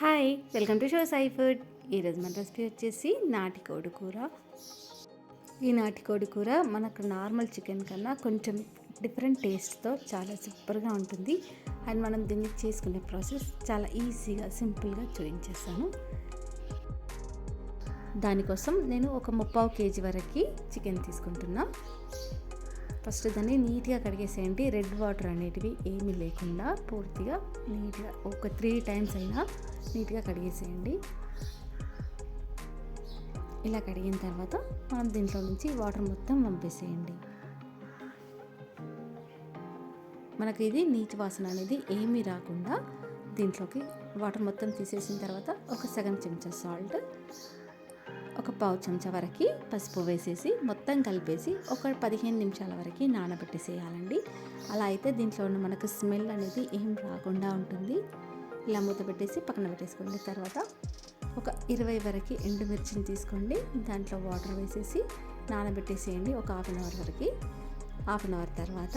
Hi welcome to show Sai food ఈరోజు మన recipe వచ్చేసి నాటికోడి కూర. ఈ నాటికోడి కూర మనకు నార్మల్ చికెన్ కన్నా కొంచెం డిఫరెంట్ టేస్ట్తో చాలా సూపర్గా ఉంటుంది. అండ్ మనం దీన్ని చేసుకునే ప్రాసెస్ చాలా ఈజీగా సింపుల్గా చూపించేస్తాను దానికోసం నేను ఒక ముప్పావు కేజీ వరకు చికెన్ తీసుకుంటున్నా. ఫస్ట్ దాన్ని నీట్గా కడిగేసేయండి. రెడ్ వాటర్ అనేటివి ఏమీ లేకుండా పూర్తిగా నీట్గా ఒక త్రీ టైమ్స్ అయినా నీట్గా కడిగేసేయండి. ఇలా కడిగిన తర్వాత మనం దీంట్లో నుంచి వాటర్ మొత్తం పంపేసేయండి మనకి ఇది నీటి వాసన అనేది ఏమీ రాకుండా దీంట్లోకి వాటర్ మొత్తం తీసేసిన తర్వాత ఒక సగం చెంచా సాల్ట్ ఒక పావు చెంచా వరకు పసుపు వేసేసి మొత్తం కలిపేసి ఒక పదిహేను నిమిషాల వరకు నానబెట్టేసేయాలండి. అలా అయితే దీంట్లో ఉన్న మనకు స్మెల్ అనేది ఏం రాకుండా ఉంటుంది. ఇలా మూత పెట్టేసి పక్కన పెట్టేసుకోండి. తర్వాత ఒక ఇరవై వరకు ఎండుమిర్చిని తీసుకోండి. దాంట్లో వాటర్ వేసేసి నానబెట్టేసేయండి ఒక హాఫ్ అన్ అవర్ వరకు. హాఫ్ అన్ అవర్ తర్వాత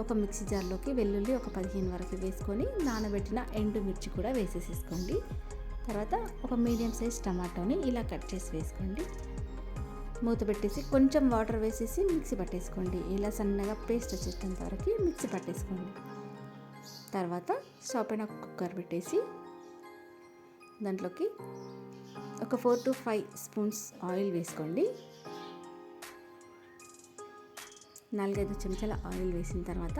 ఒక మిక్సీ జార్లోకి వెల్లుల్లి ఒక పదిహేను వరకు వేసుకొని నానబెట్టిన ఎండుమిర్చి కూడా వేసేసేసుకోండి. తర్వాత ఒక మీడియం సైజ్ టమాటోని ఇలా కట్ చేసి వేసుకోండి. మూత పెట్టేసి కొంచెం వాటర్ వేసేసి మిక్సీ పట్టేసుకోండి. ఇలా సన్నగా పేస్ట్ వచ్చేటంత వరకు మిక్సీ పట్టేసుకోండి. తర్వాత స్టవ్ పైన కుక్కర్ పెట్టేసి దాంట్లోకి ఒక four to five spoons oil వేసుకోండి. నాలుగైదు చెంచాల ఆయిల్ వేసిన తర్వాత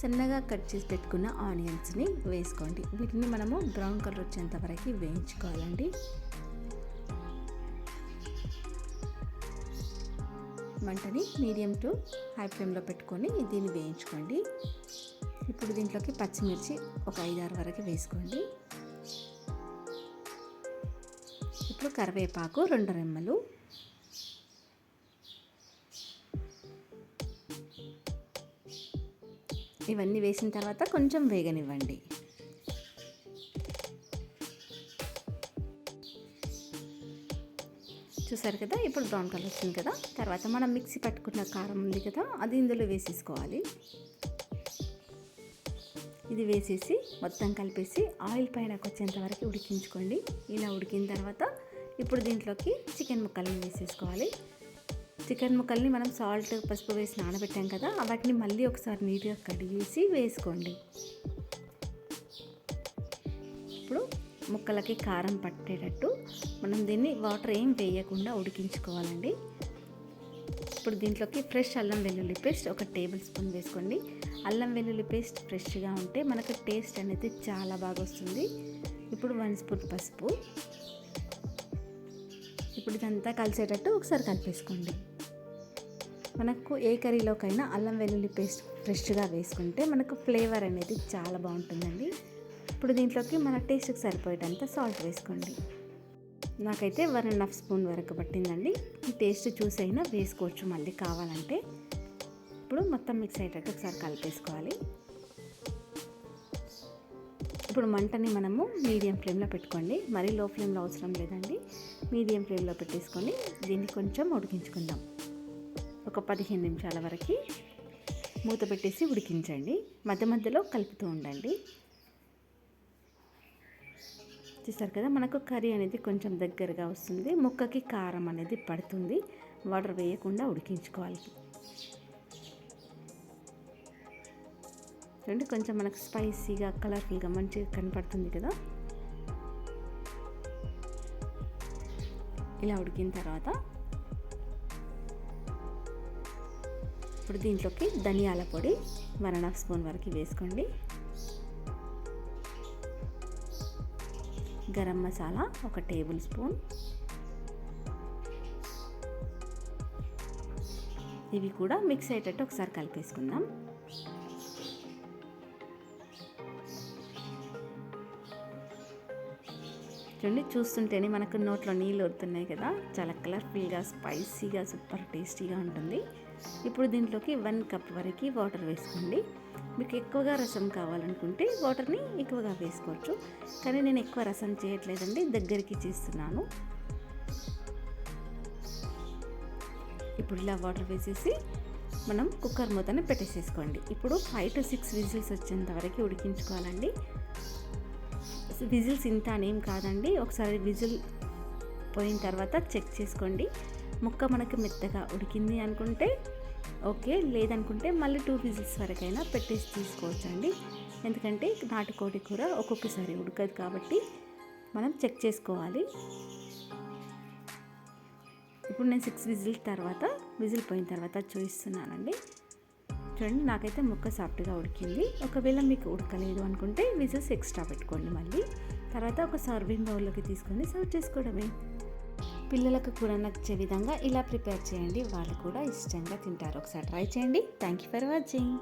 సన్నగా కట్ చేసి పెట్టుకున్న ఆనియన్స్ని వేసుకోండి. వీటిని మనము బ్రౌన్ కలర్ వచ్చేంత వరకు వేయించుకోవాలండి. మంటని మీడియం టు హై ఫ్లేమ్లో పెట్టుకొని దీన్ని వేయించుకోండి. ఇప్పుడు దీంట్లోకి పచ్చిమిర్చి ఒక ఐదారు వరకు వేసుకోండి. ఇప్పుడు కరివేపాకు రెండు రెమ్మలు. ఇవన్నీ వేసిన తర్వాత కొంచెం వేగనివ్వండి. చూసారు కదా? ఇప్పుడు బ్రౌన్ కలర్ వచ్చింది కదా? తర్వాత మనం మిక్సీ పట్టుకున్న కారం ఉంది కదా? అది ఇందులో వేసేసుకోవాలి. ఇది వేసేసి మొత్తం కలిపేసి ఆయిల్ పైనకు వచ్చేంత వరకు ఉడికించుకోండి. ఇలా ఉడికిన తర్వాత ఇప్పుడు దీంట్లోకి చికెన్ ముక్కల్ని వేసేసుకోవాలి. చికెన్ ముక్కల్ని మనం సాల్ట్ పసుపు వేసి నానబెట్టాం కదా వాటిని మళ్ళీ ఒకసారి నీట్గా కడిగేసి వేసుకోండి. ఇప్పుడు ముక్కలకి కారం పట్టేటట్టు మనం దీన్ని వాటర్ ఏం వేయకుండా ఉడికించుకోవాలండి. ఇప్పుడు దీంట్లోకి ఫ్రెష్ అల్లం వెల్లుల్లి పేస్ట్ ఒక టేబుల్ స్పూన్ వేసుకోండి. అల్లం వెల్లుల్లి పేస్ట్ ఫ్రెష్గా ఉంటే మనకు టేస్ట్ అనేది చాలా బాగా వస్తుంది. ఇప్పుడు వన్ స్పూన్ పసుపు. ఇప్పుడు ఇదంతా కలిసేటట్టు ఒకసారి కలిపేసుకోండి. మనకు ఏ కర్రీలోకైనా అల్లం వెల్లుల్లి పేస్ట్ ఫ్రెష్గా వేసుకుంటే మనకు ఫ్లేవర్ అనేది చాలా బాగుంటుందండి. ఇప్పుడు దీంట్లోకి మన టేస్ట్కి సరిపోయేటంత సాల్ట్ వేసుకోండి. నాకైతే వన్ అండ్ హాఫ్ స్పూన్ వరకు పట్టిందండి. ఈ టేస్ట్ చూసైనా వేసుకోవచ్చు. మళ్ళీ కావాలంటే ఇప్పుడు మొత్తం మిక్స్ అయ్యేటట్టు ఒకసారి కలిపేసుకోవాలి. ఇప్పుడు మంటని మనము మీడియం ఫ్లేమ్లో పెట్టుకోండి. మరీ లో ఫ్లేమ్లో అవసరం లేదండి. మీడియం ఫ్లేమ్లో పెట్టేసుకొని దీన్ని కొంచెం ఉడికించుకుందాం. ఒక పదిహేను నిమిషాల వరకు మూత పెట్టేసి ఉడికించండి. మధ్య మధ్యలో కలుపుతూ ఉండండి. చూసారు కదా మనకు కర్రీ అనేది కొంచెం దగ్గరగా వస్తుంది. ముక్కకి కారం అనేది పడుతుంది. వాటర్ వేయకుండా ఉడికించుకోవాలి. చూడండి కొంచెం మనకు స్పైసీగా కలర్ఫుల్గా మంచిగా కనపడుతుంది కదా. ఇలా ఉడికిన తర్వాత ఇప్పుడు దీంట్లోకి ధనియాల పొడి వన్ అండ్ హాఫ్ స్పూన్ వరకు వేసుకోండి. గరం మసాలా ఒక టేబుల్ స్పూన్. ఇవి కూడా మిక్స్ అయ్యేటట్టు ఒకసారి కలిపేసుకుందాం. చూడండి చూస్తుంటేనే మనకు నోట్లో నీళ్ళు వడుతున్నాయి కదా. చాలా కలర్ఫుల్గా స్పైసీగా సూపర్ టేస్టీగా ఉంటుంది. ఇప్పుడు దీంట్లోకి వన్ కప్ వరకు వాటర్ వేసుకోండి. మీకు ఎక్కువగా రసం కావాలనుకుంటే వాటర్ని ఎక్కువగా వేసుకోవచ్చు. కానీ నేను ఎక్కువ రసం చేయట్లేదండి దగ్గరికి చేస్తున్నాను. ఇప్పుడు ఇలా వాటర్ వేసేసి మనం కుక్కర్ మూతని పెట్టేసేసుకోండి. ఇప్పుడు ఫైవ్ టు సిక్స్ విజిల్స్ వచ్చేంత వరకు ఉడికించుకోవాలండి. విజిల్స్ ఇంత అనేం కాదండి ఒకసారి విజిల్ పోయిన తర్వాత చెక్ చేసుకోండి. ముక్క మనకి మెత్తగా ఉడికింది అనుకుంటే ఓకే లేదనుకుంటే మళ్ళీ టూ విజిల్స్ వరకైనా పెట్టేసి తీసుకోవచ్చండి. ఎందుకంటే నాటుకోడి కూర ఒక్కొక్కసారి ఉడకదు కాబట్టి మనం చెక్ చేసుకోవాలి. ఇప్పుడు నేను సిక్స్ విజిల్ తర్వాత విజిల్ పోయిన తర్వాత చూపిస్తున్నానండి. చూడండి నాకైతే ముక్క సాఫ్ట్గా ఉడికింది. ఒకవేళ మీకు ఉడకలేదు అనుకుంటే విజిల్స్ ఎక్స్ట్రా పెట్టుకోండి మళ్ళీ. తర్వాత ఒక సర్వింగ్ బౌల్లోకి తీసుకొని సర్వ్ చేసుకోవడమే. పిల్లలకు కూడా నచ్చే విధంగా ఇలా ప్రిపేర్ చేయండి. వాళ్ళు కూడా ఇష్టంగా తింటారు. ఒకసారి ట్రై చేయండి. Thank you for watching